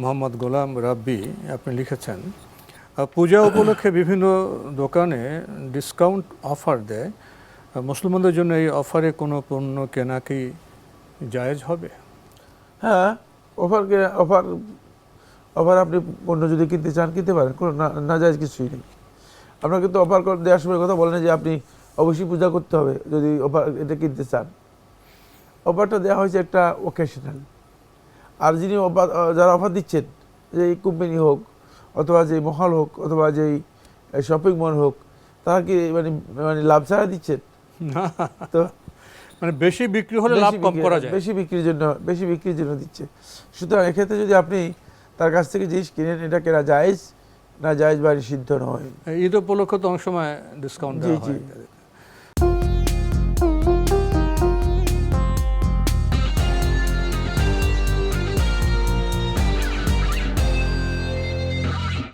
মোহাম্মদ গোলাম রাব্বি আপনি লিখেছেন পূজা উপলক্ষে বিভিন্ন দোকানে ডিসকাউন্ট অফার দেয়। মুসলমানদের জন্য এই অফারে কোনো পণ্য কেনা কি জায়েজ হবে? হ্যাঁ অফার অফার অফার আপনি পণ্য যদি কিনতে চান, কিনতে পারেন, কোনো না যায় কিছুই নেই। আপনার কিন্তু অফার করে দেওয়ার সময় কথা বলেন যে আপনি অবশ্যই পূজা করতে হবে যদি অফার এটা কিনতে চান। অফারটা দেওয়া হয়েছে একটা ওকেশনাল আর যিনি যারা অফার দিচ্ছেন যে এই কোম্পানি হোক অথবা যে মহল হোক অথবা যেই শপিং মল হোক তারা কি মানে মানে লাভ ছাড়া দিচ্ছেন? তো মানে বেশি বিক্রি হলে লাভ কম করা যায়। বেশি বিক্রির জন্য বেশি বিক্রির জন্য দিচ্ছে। সুতরাং এক্ষেত্রে যদি আপনি তার কাছ থেকে জিনিস কিনেন এটা কেনা জায়েজ না জায়েজ বা নিষিদ্ধ নয়। ঈদ উপলক্ষে তো অনেক সময় ডিসকাউন্ট দেওয়া হয়।